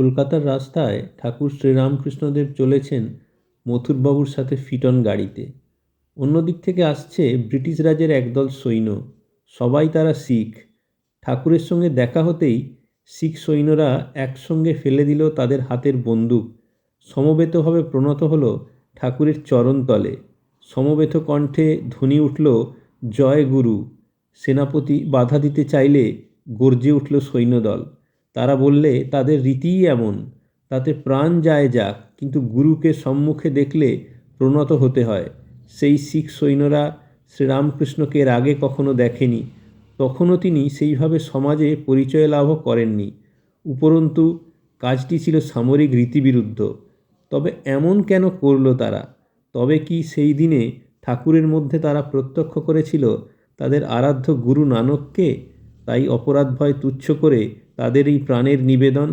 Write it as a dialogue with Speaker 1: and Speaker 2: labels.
Speaker 1: কলকাতার রাস্তায় ঠাকুর শ্রীরামকৃষ্ণদেব চলেছেন মথুরবাবুর সাথে ফিটন গাড়িতে। অন্যদিক থেকে আসছে ব্রিটিশ রাজের একদল সৈন্য। সবাই তারা শিখ। ঠাকুরের সঙ্গে দেখা হতেই শিখ সৈন্যরা একসঙ্গে ফেলে দিল তাদের হাতের বন্দুক। সমবেতভাবে প্রণত হল ঠাকুরের চরণতলে সমবেত কণ্ঠে ধ্বনি উঠল, জয় গুরু। সেনাপতি বাধা দিতে চাইলে গর্জে উঠল সৈন্যদল। তারা বললে, তাদের রীতিই এমন। তাতে প্রাণ যায় যাক, কিন্তু গুরুকে সম্মুখে দেখলে প্রণত হতে হয়। সেই শিখ সৈন্যরা শ্রীরামকৃষ্ণকে এর আগে কখনো দেখেনি। তখনও তিনি সেইভাবে সমাজে পরিচয় লাভও করেননি। উপরন্তু, কাজটি ছিল সামরিক রীতিবিরুদ্ধ। তবে এমন কেন করল তারা? তবে কি সেই দিনে ঠাকুরের মধ্যে তারা প্রত্যক্ষ করেছিল তাদের আরাধ্য গুরু নানককে? তাই অপরাধ ভয় তুচ্ছ করে তাদের এই প্রাণের নিবেদন